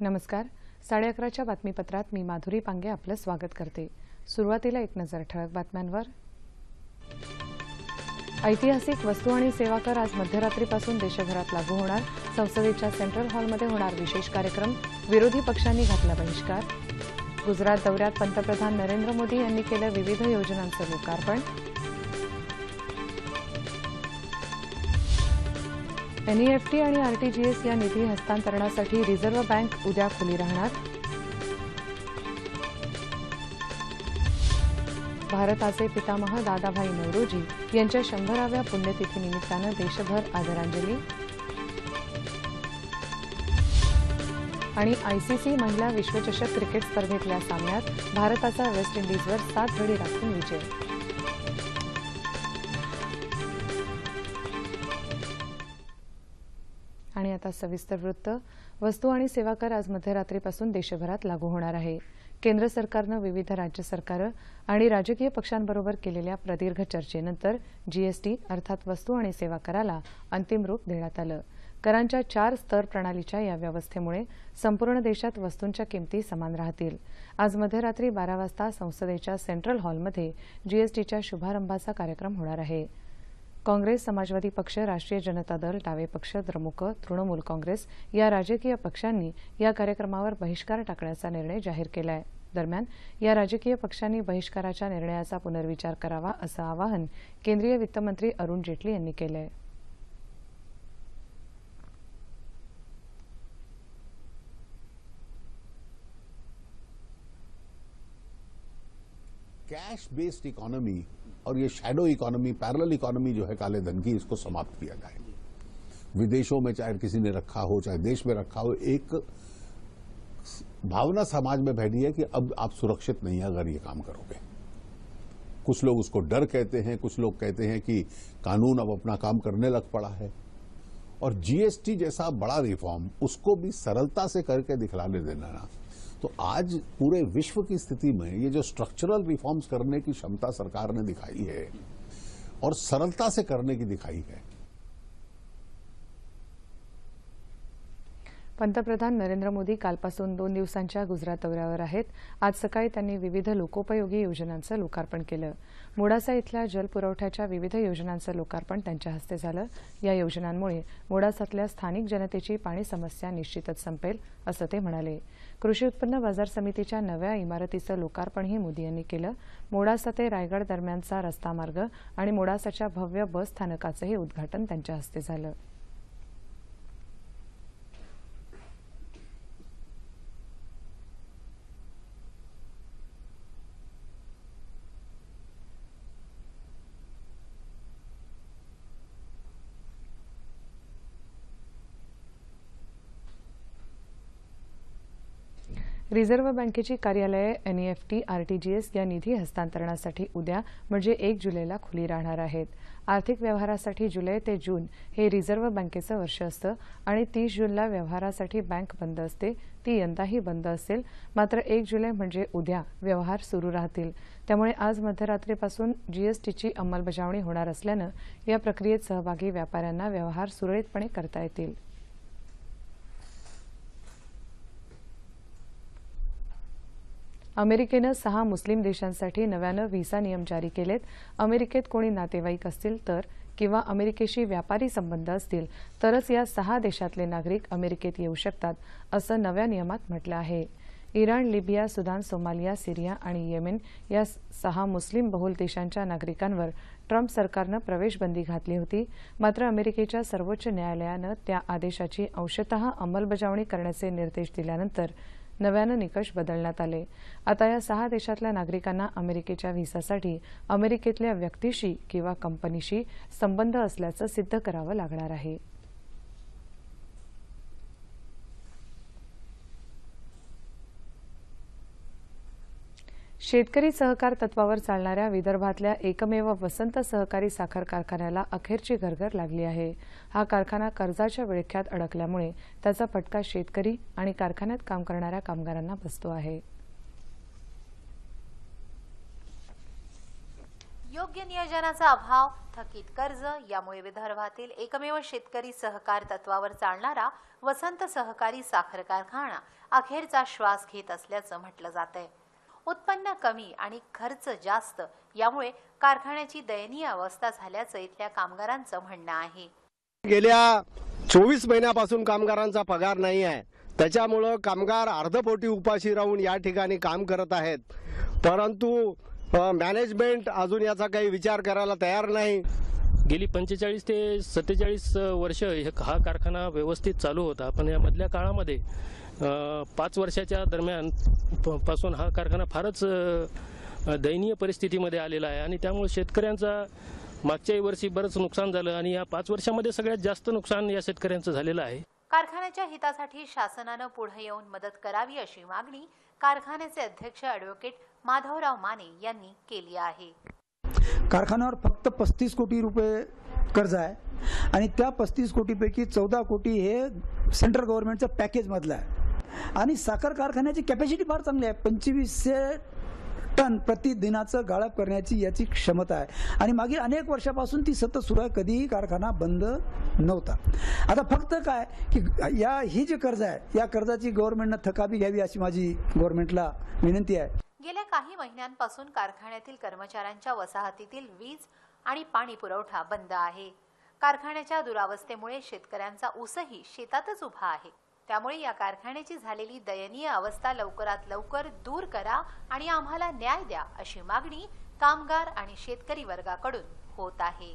नमस्कार. साडे अकराच्या बातमीपत्रात मी माधुरी पांगे आपलं स्वागत करते. सुरुवातीला एक नजर ठळक बातम्यांवर. ऐतिहासिक वस्तू आणि सेवा कर आज मध्यरात्रीपासून देशभरात लागू होणार. संसदेच्या सेंट्रल हॉलमध्ये होणार विशेष कार्यक्रम. विरोधी पक्षांनी घातला बहिष्कार. गुजरात दौऱ्यात पंतप्रधान नरेंद्र मोदी यांनी केलं विविध योजनांचं लोकार्पण. एनईएफटी आणि आरटीजीएस या निधी हस्तांतरणासाठी रिझर्व्ह बँक उद्या खुली राहणार. भारताचे पितामह दादाभाई नवरोजी यांच्या शंभराव्या पुण्यतिथीनिमित्तानं देशभर आदरांजली. आणि आयसीसी महिला विश्वचषक क्रिकेट स्पर्धेतल्या सामन्यात भारताचा वेस्ट इंडिजवर सात गडी राखून विजय. आणि आता सविस्तर वृत्त. वस्तू आणि सेवा कर आज मध्यरात्रीपासून देशभरात लागू होणार आहे. केंद्र सरकारनं विविध राज्य सरकारं आणि राजकीय पक्षांबरोबर केलेल्या प्रदीर्घ चर्चेनंतर जीएसटी अर्थात वस्तू आणि सेवा कराला अंतिम रूप देण्यात आलं. करांच्या चार स्तर प्रणालीच्या या व्यवस्थेमुळे संपूर्ण देशात वस्तूंच्या किमती समान राहतील. आज मध्यरात्री बारा वाजता संसदेच्या सेंट्रल हॉलमध्ये जीएसटीच्या शुभारंभाचा कार्यक्रम होणार आहे. काँग्रेस समाजवादी पक्ष राष्ट्रीय जनता दल डावे पक्ष द्रमुक तृणमूल काँग्रेस या राजकीय पक्षांनी या कार्यक्रमावर बहिष्कार टाकण्याचा निर्णय जाहीर केला आहे दरम्यान या राजकीय पक्षांनी बहिष्काराच्या निर्णयाचा पुनर्विचार करावा असं आवाहन केंद्रीय वित्तमंत्री अरुण जेटली यांनी केलं आहे कैश बेस्ड इकॉनॉमी और ये शैडो इकोनॉमी पैरेलल इकोनॉमी जो है काले धन की, इसको समाप्त किया जाए। विदेशों में चाहे किसी ने रखा हो, चाहे देश में रखा हो, एक भावना समाज में बैठी है कि अब आप सुरक्षित नहीं है अगर ये काम करोगे। कुछ लोग उसको डर कहते हैं, कुछ लोग कहते हैं कि कानून अब अपना काम करने लग पड़ा है। और जीएसटी जैसा बड़ा रिफॉर्म उसको भी सरलता से करके दिखलाने देना ना। तो आज पूरे विश्व की स्थिति में ये जो स्ट्रक्चरल रिफॉर्म्स करने की क्षमता सरकार ने दिखाई है और सरलता से करने की दिखाई है पंतप्रधान नरेंद्र मोदी कालपासून दोन दिवसांच्या गुजरात दौऱ्यावर आहेत. आज सकाळी त्यांनी विविध लोकोपयोगी योजनांचं लोकार्पण केलं. मोडासा इथल्या जलपुरवठ्याच्या विविध योजनांचं लोकार्पण त्यांच्या हस्ते झालं. या योजनांमुळे मोडासातल्या स्थानिक जनतेची पाणी समस्या निश्चितच संपेल असं ते म्हणाले. कृषी उत्पन्न बाजार समितीच्या नव्या इमारतीचं लोकार्पणही मोदी यांनी केलं. मोडासा ते रायगड दरम्यानचा रस्ता मार्ग आणि मोडासाच्या भव्य बस स्थानकाचंही उद्घाटन त्यांच्या हस्ते झालं. रिझर्व्ह बँकेची कार्यालये एनईएफटी आरटीजीएस या निधी हस्तांतरणासाठी उद्या म्हणजे एक जुलैला खुली राहणार आहेत. आर्थिक व्यवहारासाठी जुलै ते जून हे रिझर्व्ह बँकेचं वर्ष असतं आणि तीस जूनला व्यवहारासाठी बँक बंद असते. ती यंदाही बंद असेल. मात्र एक जुलै म्हणजे उद्या व्यवहार सुरू राहतील. त्यामुळे आज मध्यरात्रीपासून जीएसटीची अंमलबजावणी होणार असल्यानं या प्रक्रियेत सहभागी व्यापाऱ्यांना व्यवहार सुरळीतपणे करता येतील. अमेरिकेनं सहा मुस्लिम देशांसाठी नव्यानं व्हिसा नियम जारी केलेत. अमेरिकेत कोणी नातेवाईक असतील तर किंवा अमेरिकेशी व्यापारी संबंध असतील तरच या सहा देशातले नागरिक अमेरिकेत येऊ शकतात असं नव्या नियमात म्हटलं आहे. Iran Libya Sudan Somalia Syria आणि येमेन या सहा मुस्लिम बहुल देशांच्या नागरिकांवर ट्रम्प सरकारनं प्रवेशबंदी घातली होती. मात्र अमेरिकेच्या सर्वोच्च न्यायालयानं त्या आदेशाची अंशतः अंमलबजावणी करण्याचे निर्देश दिल्यानंतर नव्यानं निकष बदलण्यात आले. आता या सहा देशातल्या नागरिकांना अमेरिकेच्या व्हिसासाठी अमेरिकेतल्या व्यक्तीशी किंवा कंपनीशी संबंध असल्याचं सिद्ध करावं लागणार आहे. शेतकरी सहकार तत्वावर चालणाऱ्या विदर्भातल्या एकमेव वसंत सहकारी साखर कारखान्याला अखेरची घरघर लागली आहे. हा कारखाना कर्जाच्या विळख्यात अडकल्यामुळे त्याचा फटका शेतकरी आणि कारखान्यात काम करणाऱ्या कामगारांना बसतो आहे. योग्य नियोजनाचा अभाव थकीत कर्ज यामुळे विदर्भातील एकमेव शेतकरी सहकार तत्वावर चालणारा वसंत सहकारी साखर कारखाना अखेरचा श्वास घेत असल्याचं म्हटलं जात आहे उत्पन्न कमी आणि खर्च जास्त यामुळे कारखान्याची दयनीय अवस्था झाल्याचं इथल्या कामगारांचं म्हणणं आहे. गेल्या चोवीस महिन्यापासून कामगारांचा पगार नाही आहे. त्याच्यामुळं कामगार अर्धपोटी उपाशी राहून या ठिकाणी काम करत आहेत. परंतु मॅनेजमेंट अजून याचा काही विचार करायला तयार नाही. गेली पंचेचाळीस ते सत्तेचाळीस वर्ष हे- हा कारखाना व्यवस्थित चालू होता. पण या मधल्या काळामध्ये पाच वर्षाच्या दरम्यानपासून हा कारखाना फारच दयनीय परिस्थितीमध्ये आलेला आहे. आणि त्यामुळे शेतकऱ्यांचा मागच्याही वर्षी बरंच नुकसान झालं आणि या पाच वर्षामध्ये सगळ्यात जास्त नुकसान या शेतकऱ्यांचं झालेलं आहे. कारखान्याच्या हितासाठी शासनानं पुढे येऊन मदत करावी अशी मागणी कारखान्याचे अध्यक्ष ॲडव्होकेट माधवराव माने यांनी केली आहे. कारखान्यावर फक्त पस्तीस कोटी रुपये कर्ज आहे. आणि त्या पस्तीस कोटीपैकी चौदा कोटी हे सेंट्रल गव्हर्नमेंटचं पॅकेजमधलं आहे. आणि साखर कारखान्याची कॅपॅसिटी फार चांगली आहे. पंचवीसशे टन प्रतिदिनाचं गाळप करण्याची याची क्षमता आहे. आणि मागील अनेक वर्षापासून ती सतत सुरू आहे. कधीही कारखाना बंद नव्हता. आता फक्त काय की या ही जे कर्ज आहे या कर्जाची गव्हर्नमेंटनं थकाबी घ्यावी अशी माझी गव्हर्नमेंटला विनंती आहे. गेल्या काही महिन्यांपासून कारखान्यातील कर्मचाऱ्यांच्या वसाहतीतील वीज आणि पाणी पुरवठा बंद आहे. कारखान्याच्या दुरावस्थेमुळे शेतकऱ्यांचा ऊसही शेतातच उभा आहे. त्यामुळे या कारखान्याची झालेली दयनीय अवस्था लवकरात लवकर दूर करा आणि आम्हाला न्याय द्या अशी मागणी कामगार आणि शेतकरी वर्गाकडून होत आहे.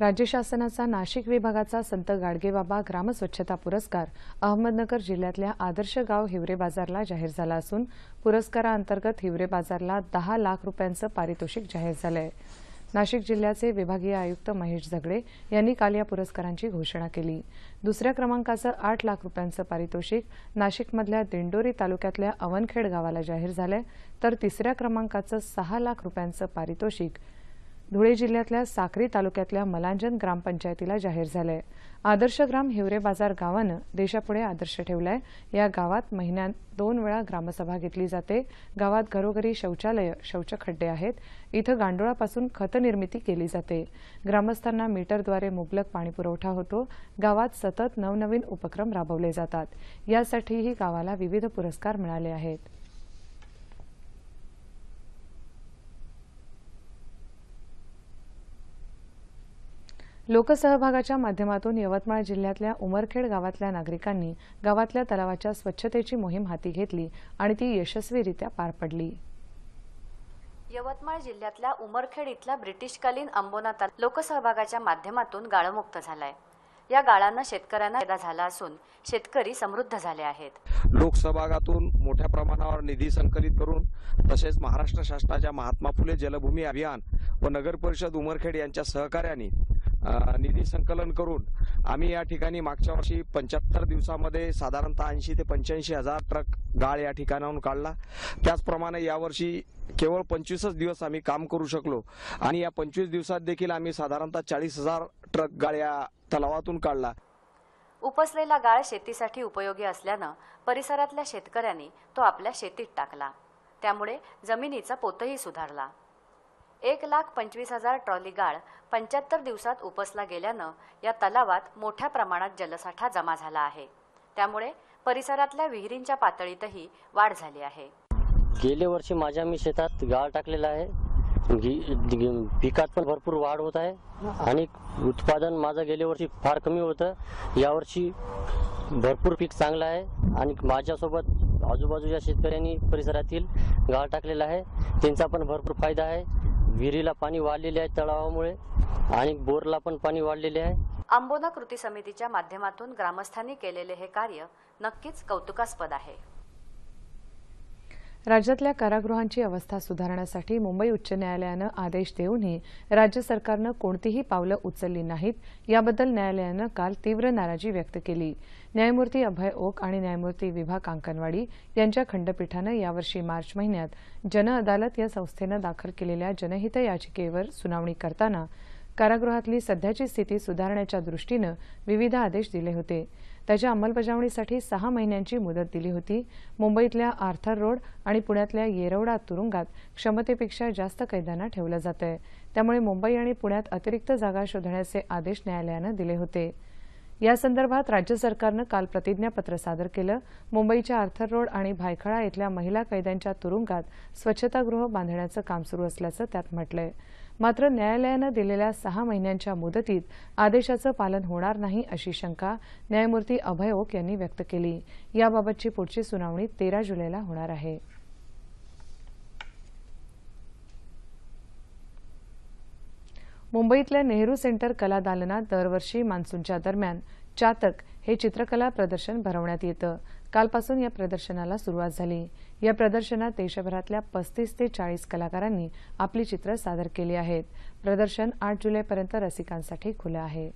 राज्य शासनाचा नाशिक विभागाचा संत गाडगेबाबा ग्रामस्वच्छता पुरस्कार अहमदनगर जिल्ह्यातल्या आदर्श गाव हिवरे बाजारला जाहीर झाला असून पुरस्काराअंतर्गत हिवरे बाजारला दहा लाख रुपयांचं पारितोषिक जाहीर झालं आहे नाशिक जिल्ह्याचे विभागीय आयुक्त महेश झगडे यांनी काल या पुरस्कारांची घोषणा केली. दुसऱ्या क्रमांकाचं आठ लाख रुपयांचं पारितोषिक नाशिकमधल्या दिंडोरी तालुक्यातल्या अवनखेड गावाला जाहीर झालंय तर तिसऱ्या क्रमांकाचं सहा लाख रुपयांचं पारितोषिक धुळे जिल्ह्यातल्या साक्री तालुक्यातल्या मलांजन ग्रामपंचायतीला जाहीर झालंय. आदर्श ग्राम हिवरे बाजार गावानं देशापुढे आदर्श ठेवलाय. या गावात महिन्यात दोन वेळा ग्रामसभा घेतली जाते. गावात घरोघरी शौचालय शौचखड्डे आहेत. इथं गांडोळापासून खतनिर्मिती केली जाते. ग्रामस्थांना मीटरद्वारे मुबलक पाणीपुरवठा होतो. गावात सतत नवनवीन उपक्रम राबवले जातात. यासाठीही गावाला विविध पुरस्कार मिळाले आहेत. लोकसहभागाच्या माध्यमातून यवतमाळ जिल्ह्यातल्या उमरखेड गावातल्या नागरिकांनी गावातल्या तलावाच्या स्वच्छतेची मोहीम हाती घेतली आणि ती यशस्वीरित्या पार पडली. यवतमाळ जिल्ह्यातल्या उमरखेड इथला ब्रिटिशकालीन अंबोना तलाव लोकसहभागाच्या माध्यमातून गाळमुक्त झालाय. या गाळानं शेतकऱ्यांना फायदा झाला असून शेतकरी समृद्ध झाले आहेत. लोकसहभागातून मोठ्या प्रमाणावर निधी संकलित करून तसेच महाराष्ट्र शासनाच्या महात्मा फुले जलभूमी अभियान व नगर परिषद उमरखेड यांच्या सहकार्याने निधी संकलन करून आम्ही या ठिकाणी मागच्या वर्षी पंच्याहत्तर दिवसामध्ये साधारणतः ऐंशी ते पंच्याऐंशी हजार ट्रक गाळ या ठिकाणाहून काढला. त्याचप्रमाणे यावर्षी केवळ पंचवीसच दिवस आम्ही काम करू शकलो आणि या पंचवीस दिवसात देखील आम्ही साधारणतः चाळीस हजार ट्रक गाळ या तलावातून काढला. उपसलेला गाळ शेतीसाठी उपयोगी असल्यानं परिसरातल्या शेतकऱ्यांनी तो आपल्या शेतीत टाकला. त्यामुळे जमिनीचा पोतही सुधारला. एक लाख पंचवीस हजार ट्रॉली गाळ पंच्याहत्तर दिवसात उपसला गेल्यानं या तलावात मोठ्या प्रमाणात जलसाठा जमा झाला आहे. त्यामुळे परिसरातल्या विहिरींच्या पातळीतही वाढ झाली आहे. गेल्या वर्षी माझ्या मी शेतात गाळ टाकलेला आहे. गी- पिकात पण भरपूर वाढ होत आहे. आणि उत्पादन माझं गेल्या वर्षी फार कमी होतं. यावर्षी भरपूर पीक चांगलं आहे. आणि माझ्यासोबत आजूबाजूच्या शेतकऱ्यांनी परिसरातील गाळ टाकलेला आहे. त्यांचा पण भरपूर फायदा आहे. विहिरीला पाणी वाढलेले आहे तळावामुळे आणि बोरला पण पाणी वाढलेले आहे. आंबोना कृती समितीच्या माध्यमातून ग्रामस्थांनी केलेले हे कार्य नक्कीच कौतुकास्पद आहे. राज्यातल्या कारागृहांची अवस्था सुधारण्यासाठी मुंबई उच्च न्यायालयानं आदेश देऊनही राज्य सरकारनं कोणतीही पावलं उचलली नाहीत. याबद्दल न्यायालयानं काल तीव्र नाराजी व्यक्त केली. न्यायमूर्ती अभय ओक आणि न्यायमूर्ती विभा कांकनवाडी यांच्या खंडपीठानं यावर्षी मार्च महिन्यात जनअदालत या संस्थेनं दाखल केलेल्या जनहित याचिकेवर सुनावणी करताना कारागृहातली सध्याची स्थिती सुधारण्याच्या दृष्टीनं विविध आदेश दिले होते. त्याच्या अंमलबजावणीसाठी सहा महिन्यांची मुदत दिली होती. मुंबईतल्या आर्थर रोड आणि पुण्यातल्या येरवडा तुरुंगात क्षमतेपेक्षा जास्त कैद्यांना ठेवलं जातं आहे त्यामुळे मुंबई आणि पुण्यात अतिरिक्त जागा शोधण्याचे आदेश न्यायालयानं दिले होते. यासंदर्भात राज्य सरकारनं काल प्रतिज्ञापत्र सादर केलं. मुंबईच्या आर्थर रोड आणि भायखळा इथल्या महिला कैद्यांच्या तुरुंगात स्वच्छतागृह बांधण्याचं काम सुरू असल्याचं त्यात म्हटलंय. मात्र न्यायालयानं दिलेल्या सहा महिन्यांच्या मुदतीत आदेशाचं पालन होणार नाही अशी शंका न्यायमूर्ती अभय ओक यांनी व्यक्त केली. याबाबतची पुढची सुनावणी तेरा जुलैला होणार आहे. मुंबईतल्या नेहरू सेंटर कला दालनात दरवर्षी मान्सूनच्या दरम्यान चातक हे चित्रकला प्रदर्शन भरवण्यात येतं. कालपासून या प्रदर्शनाला सुरुवात झाली. या प्रदर्शनात देशभरातल्या पस्तीस ते चाळीस कलाकारांनी आपली चित्र सादर केली आहेत. प्रदर्शन आठ जुलैपर्यंत रसिकांसाठी खुलं आहे.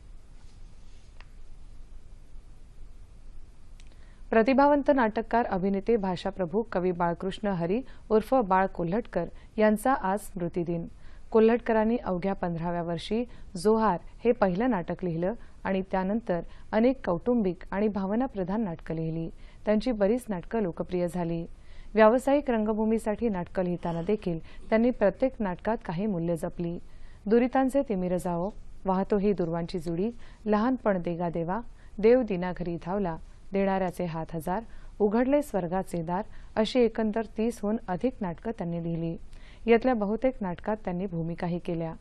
प्रतिभावंत नाटककार अभिनेते भाषाप्रभू कवी बाळकृष्ण हरी उर्फ बाळ कोल्हटकर यांचा आज स्मृतिदिन कोल्हटकरांनी अवघ्या पंधराव्या वर्षी जोहार हे पहिलं नाटक लिहिलं आणि त्यानंतर अनेक कौटुंबिक आणि भावनाप्रधान नाटकं लिहिली. त्यांची बरीच नाटकं लोकप्रिय झाली. व्यावसायिक रंगभूमीसाठी नाटकं लिहिताना देखील त्यांनी प्रत्येक नाटकात काही मूल्य जपली. दुरितांचे तिमिर जाओ वाहतो ही दुर्वांची जुडी लहानपण देगा देवा देव दिना घरी धावला देणाऱ्याचे हात हजार उघडले स्वर्गाचे दार अशी एकंदर तीसहून अधिक नाटकं त्यांनी लिहिली. यातल्या बहुतेक नाटकात त्यांनी भूमिकाही केल्या.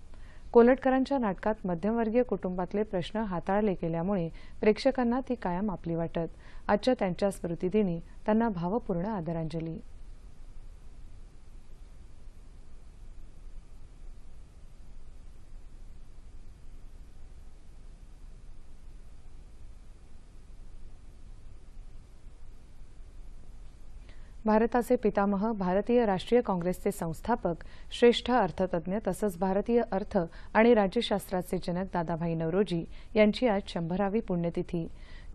कोलटकरांच्या नाटकात मध्यमवर्गीय कुटुंबातले प्रश्न हाताळले गेल्यामुळे प्रेक्षकांना ती कायम आपली वाटत. आजच्या त्यांच्या स्मृतिदिनी त्यांना भावपूर्ण आदरांजली. भारताचे पितामह भारतीय राष्ट्रीय काँग्रेसचे संस्थापक श्रेष्ठ अर्थतज्ञ तसंच भारतीय अर्थ आणि राज्यशास्त्राचे जनक दादाभाई नवरोजी यांची आज शंभरावी पुण्यतिथी.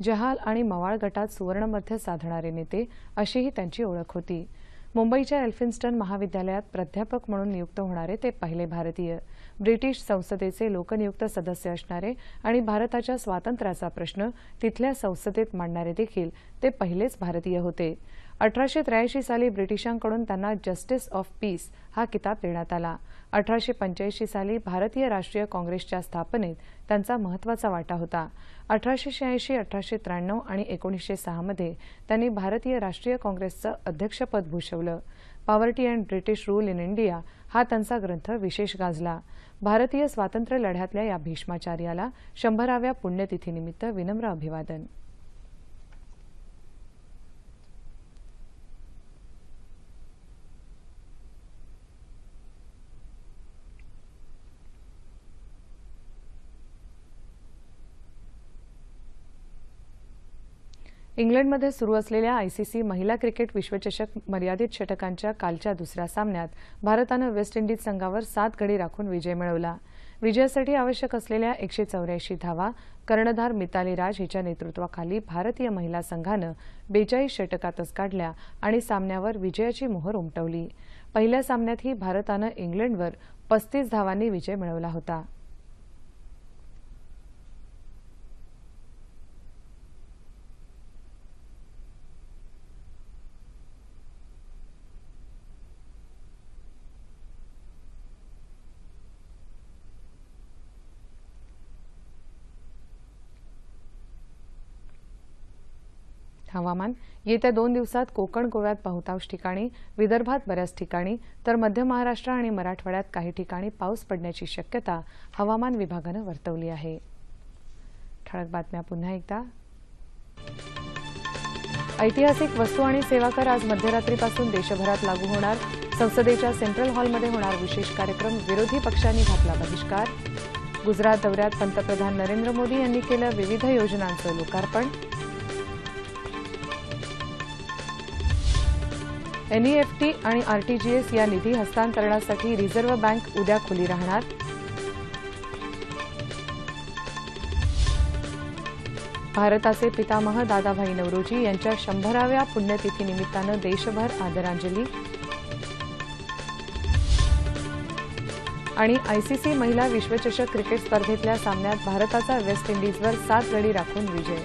जहाल आणि मवाळ गटात सुवर्णमध्य साधणारे नेते अशीही त्यांची ओळख होती. मुंबईच्या एल्फिन्स्टन महाविद्यालयात प्राध्यापक म्हणून नियुक्त होणारे ते पहिले भारतीय. ब्रिटिश संसदेचे लोकनियुक्त सदस्य असणारे आणि भारताच्या स्वातंत्र्याचा प्रश्न तिथल्या संसदेत मांडणारे देखील ते पहिलेच भारतीय होते. अठराशे त्र्याऐंशी साली ब्रिटिशांकडून त्यांना जस्टिस ऑफ पीस हा किताब देण्यात आला. अठराशे पंच्याऐंशी साली भारतीय राष्ट्रीय काँग्रेसच्या स्थापनेत त्यांचा महत्त्वाचा वाटा होता. अठराशे शहाऐंशी अठराशे त्र्याण्णव आणि एकोणीसशे सहामध्ये त्यांनी भारतीय राष्ट्रीय काँग्रेसचं अध्यक्षपद भूषवलं. Poverty and British rule in India हा त्यांचा ग्रंथ विशेष गाजला. भारतीय स्वातंत्र्य लढ्यातल्या या भीष्माचार्याला शंभराव्या पुण्यतिथीनिमित्त विनम्र अभिवादन. इंग्लंडमध्ये सुरू असलेल्या आयसीसी महिला क्रिकेट विश्वचषक मर्यादित षटकांच्या कालच्या दुसऱ्या सामन्यात भारतानं वेस्ट इंडिज संघावर सात गडी राखून विजय मिळवला. विजयासाठी आवश्यक असलेल्या एकशे चौऱ्याऐंशी धावा कर्णधार मिताली राज हिच्या नेतृत्वाखाली भारतीय महिला संघानं बेचाळीस षटकातच काढल्या आणि सामन्यावर विजयाची मोहर उमटवली. पहिल्या सामन्यातही भारतानं इंग्लंडवर पस्तीस धावांनी विजय मिळवला होता. हवामान. येत्या दोन दिवसात कोकण गोव्यात बहुतांश ठिकाणी विदर्भात बऱ्याच ठिकाणी तर मध्य महाराष्ट्र आणि मराठवाड्यात काही ठिकाणी पाऊस पडण्याची शक्यता हवामान विभागानं वर्तवली आहे. ठळक बातम्या पुन्हा एकदा. ऐतिहासिक वस्तू आणि सेवा कर आज मध्यरात्रीपासून देशभरात लागू होणार. संसदेच्या सेंट्रल हॉलमध्ये होणार विशेष कार्यक्रम विरोधी पक्षांनी घातला बहिष्कार. गुजरात दौऱ्यात पंतप्रधान नरेंद्र मोदी यांनी केलं विविध योजनांचं लोकार्पण. एनईएफटी आणि आरटीजीएस या निधी हस्तांतरणासाठी रिझर्व्ह बँक उद्या खुली राहणार. भारताचे पितामह दादाभाई नवरोजी यांच्या शंभराव्या पुण्यतिथीनिमित्तानं देशभर आदरांजली. आणि आयसीसी महिला विश्वचषक क्रिकेट स्पर्धेतल्या सामन्यात भारताचा वेस्ट इंडिजवर सात गडी राखून विजय.